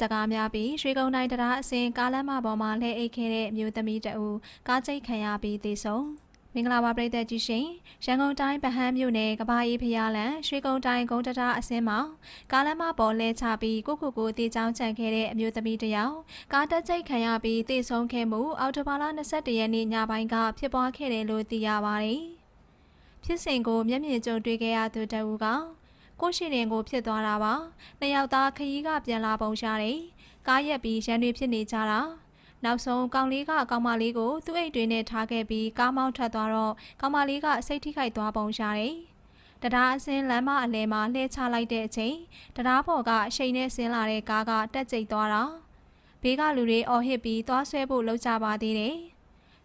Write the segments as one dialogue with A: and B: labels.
A: စကားများပြီးရွှေကုန်းတိုင်းတရားအစင်ကားလမ်းမပေါ်မှာလှည့်အိတ်ခဲ့တဲ့အမျိုးသမီးတအူကားချိတ်ခံရပြီးသေဆုံးမင်္ဂလာပါပရိသတ်ကြီးရှင်ရန်ကုန်တိုင်းဗဟန်းမြို့နယ်ကဘာအေးဖျားလန်ရွှေကုန်းတိုင်းဂုံတတာအစင်းမှာကားလမ်းမပေါ်လဲချပြီးကိုကိုကိုတေးချောင်းချန်ခဲ့တဲ့အမျိုးသမီးတစ်ယောက်ကားတက်ချိတ်ခံရပြီးသေဆုံးခဲ့မှုအော်တိုဘာလ22ရက်နေ့ညပိုင်းကဖြစ်ပွားခဲ့တယ်လို့သိရပါတယ်ဖြစ်စဉ်ကိုမျက်မြင်ကြုံတွေ့ခဲ့ရသူတအူက ကိုရှိရင်ကိုဖြစ်သွားတာပါနှစ်ယောက်သားခရီးကပြန်လာပုံရှာတယ်ကားရက်ပြီးရန်တွေဖြစ်နေကြတာနောက်ဆုံးကောင်လေးကကောင်မလေးကိုသူ့အိတ်တွေနဲ့ထားခဲ့ပြီးကားမောင်းထွက်သွားတော့ကောင်မလေးကစိတ်ထိခိုက်သွားပုံရှာတယ်တရားအစင်းလမ်းမအလဲမှာလှည့်ချလိုက်တဲ့အချိန်တရားပေါ်ကအရှိန်နဲ့ဆင်းလာတဲ့ကားကတက်ကျိတ်သွားတာဘေးကလူတွေအော်ဟစ်ပြီးသွားဆွဲဖို့လှုပ်ကြပါသေးတယ်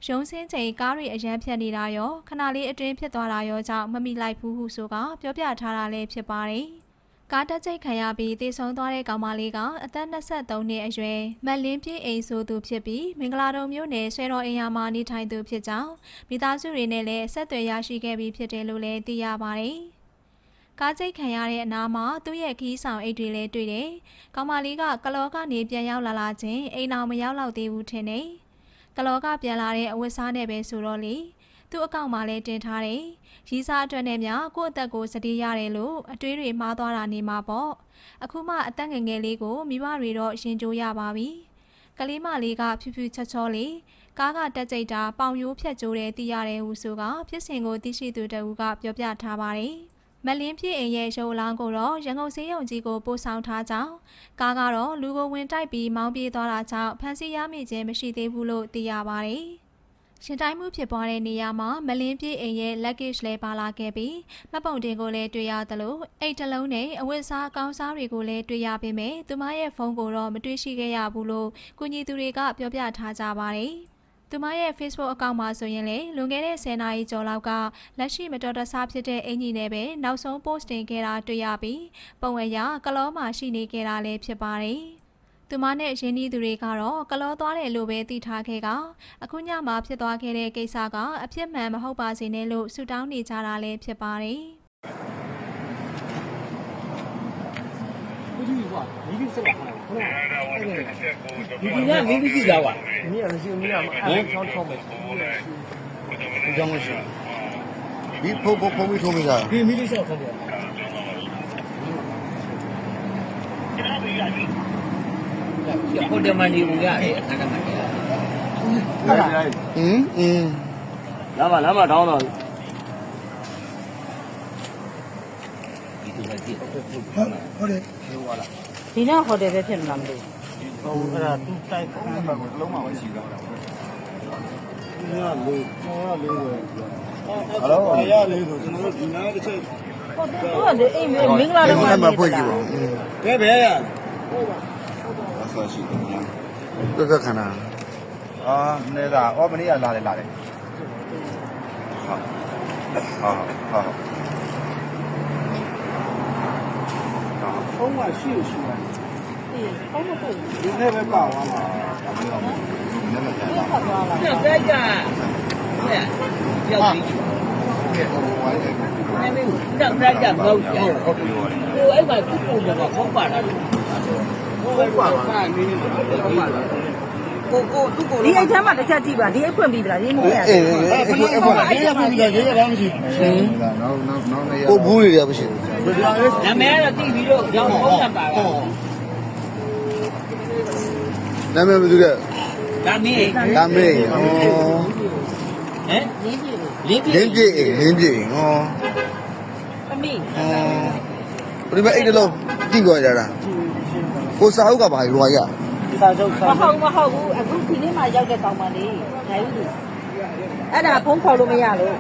A: ရုံးစင်းချိန်ကားတွေအရန်ဖြတ်နေတာရောခဏလေးအတွင်းဖြစ်သွားတာရောကြောင့်မမိလိုက်ဘူးဟုဆိုကပြောပြထားတာလည်းဖြစ်ပါတယ်။ကားတက်ချိတ်ခံရပြီးတေဆုံးသွားတဲ့ကောင်မလေးကအသက်23နှစ်အရွယ်မက်လင်းပြည့်အိမ်ဆိုသူဖြစ်ပြီးမင်္ဂလာတုံမြို့နယ်ဆွဲတော်အိမ်ယာမှာနေထိုင်သူဖြစ်ကြောင်းမိသားစုတွေနဲ့လည်းဆက်သွယ်ရရှိခဲ့ပြီးဖြစ်တယ်လို့လည်းသိရပါတယ်။ကားချိတ်ခံရတဲ့အနားမှာသူ့ရဲ့ခီးဆောင်အိတ်တွေလည်းတွေ့တယ်။ကောင်မလေးကကလောကနေပြန်ရောက်လာလာချင်းအိမ်အောင်မရောက်တော့သေးဘူးထင်တယ်။ ကလောကပြန်လာတဲ့အဝတ်စားနဲ့ပဲဆိုတော့လေသူ့အကောင့်မှာလည်းတင်ထားတယ်ရီးစားအတွက်နဲ့များကိုယ့်အသက်ကိုစတေးရတယ်လို့အတွေးတွေမှားသွားတာနေမှာပေါ့အခုမှအသက်ငယ်ငယ်လေးကိုမိဘတွေတော့ရှင်ကြိုးရပါပြီကလေးမလေးကဖြူဖြူချောချောလေးကားကတက်ကြိတ်တာပေါင်ရိုးဖြတ်ကြိုးတယ်သိရတယ်ဟုဆိုကဖြစ်စဉ်ကိုသိရှိသူတအူးကပြောပြထားပါတယ် မလင်းပြည့်အိမ်ရဲ့ရုပ်အလောင်းကိုတော့ရန်ကုန်စေးရုံကြီးကိုပို့ဆောင်ထားကြောင်းကားကတော့လူကိုဝင်တိုက်ပြီးမောင်းပြေးသွားတာကြောင့်ဖမ်းဆီးရမိခြင်းမရှိသေးဘူးလို့သိရပါတယ်။ရှင်တိုင်းမှုဖြစ်ပွားတဲ့နေရာမှာမလင်းပြည့်အိမ်ရဲ့ luggage လည်းပါလာခဲ့ပြီးမှတ်ပုံတင်ကိုလည်းတွေ့ရသလိုအိတ်တစ်လုံးနဲ့အဝတ်အစားအကောင်းစားတွေကိုလည်းတွေ့ရပေမဲ့သူမရဲ့ဖုန်းကိုတော့မတွေ့ရှိခဲ့ရဘူးလို့ကုညီသူတွေကပြောပြထားကြပါတယ်။ သူမရဲ့ Facebook အကောင့်မှာဆိုရင်လေလွန်ခဲ့တဲ့10နာရီကျော်လောက်ကလက်ရှိမတော်တဆဖြစ်တဲ့အင်ကြီးနဲ့ပဲနောက်ဆုံး post တင်ခဲ့တာတွေ့ရပြီးပုံအရကလောမှာရှိနေခဲ့တာလည်းဖြစ်ပါတယ်။သူမနဲ့ရင်းနှီးသူတွေကတော့ကလောသွားတယ်လို့ပဲသိထားခဲ့ကအခုညမှာဖြစ်သွားခဲ့တဲ့ကိစ္စကအဖြစ်မှန်မဟုတ်ပါစေနဲ့လို့ဆုတောင်းနေကြတာလည်းဖြစ်ပါတယ်။
B: ပြီကွာမီးပြီးဆက်လာခဏခဏဒီက
C: မီးပြီးကြည့်လာကွာမီးရ
B: မရှိဘူးမီးရမအဲ့ချောင်းချော
C: င်းပဲဒီကြော
D: င်မရှိဘူးဒီဖုတ်ဖုတ်ဖုတ်ပြီးထိုးမိတာ
C: ဒီမီးလေးဆက်ဆက်တယ်ဟုတ်တယ်မနေဘူးရ
B: တယ်အခါကမှ
D: ဟင်းဟင်း
B: လာမလာမထော
C: င်းတော့ ဟုတ်
D: ဟုတ်တယ်
E: ဒီနေ့ဟိုတယ်ပဲဖြစ်မလားမသိဘူး
B: ဟိုအဲ့ဒါသူ့တိုက်ခုံးမှာ
D: လုံးမမရှိတော့
B: တာဒီကလေးကျော်ရလေးပဲဟယ်လိုအရာလေးဆိုကျွန်တော်တို့
D: ဒီနားတစ်ချက်
E: ဟုတ်တယ်သူကလေအိမ်မင်္ဂလာတော့
D: မှာမဖွင့်ကြည့်ပါဘူး
B: ကဲဘယ်ရဟုတ်ပါ
D: အဆောရှိတယ်သက်သက်ခဏ
F: အာနေသာအော်မနေ့ကလာတယ်လာတယ်ဟုတ်ဟုတ်ဟုတ်
B: ဖုန်းကရှိရရှိတယ်
E: အေးဖုန်းမပေါ်ဘူး
B: ဒီနေ့ပဲပါသွားတာဒါမှမဟုတ်ဒီ
D: နေ့မပြန်ပါဘူး
E: ပြန်ကြကြ
C: เนี่ยยောက်ပြီးကဲ
D: ဟိုဝိုင်းတယ်
C: အဲ့ဒီတော့ကြာကြာမဟုတ်ဘူး။ဟုတ်ပြီ။ဟိုအဲ့မှာသူ့ပုံက
B: တော့ခေါက်ပါတာ။ဟုတ်
C: ပါပါ။နေနေပါ။ဟုတ်ပါပါ။
E: ကိုကိုသူ့ကိုဒီအိတ်ထဲမှာတစ်ချက်ကြည့်ပါဒီအိတ်ဖွင့်ပြီးပလားဒီမဟုတ်ရ
D: ဘူးအဲ့ဒါအဲ့ဒါအဲ့ဒါ
B: ပြန်ပြီးတော့ရေးရတာမရှိဘူး
F: နောက်နောက်နောက်နေရ
D: ကိုဘူးတွေရမရှိဘူး
B: နာမည်
C: ကတော့တိပြီးတော့ကြောင်းဟုတ်တာပါ
D: နာမည်ဘယ်သူလဲ
C: ဒါမေး
D: ဒါမေးဩ
C: ဟ
E: မ်လင်းပြေလ
D: င်းပြေလင်းပြေဩ
E: အမေ
D: ဩပြိမအိတ်တလုံးတိကြရတာကိုစာအုပ်ကဘာရွာရ
B: လဲ စာချုပ်စာ
E: မဟုတ်မဟုတ်ဘူးအခုဒီနေ့မှရောက်တဲ့ကောင်မလေးနိုင်ဘူးအဲ့ဒါဖုန်းခေါ်လို့မရလို့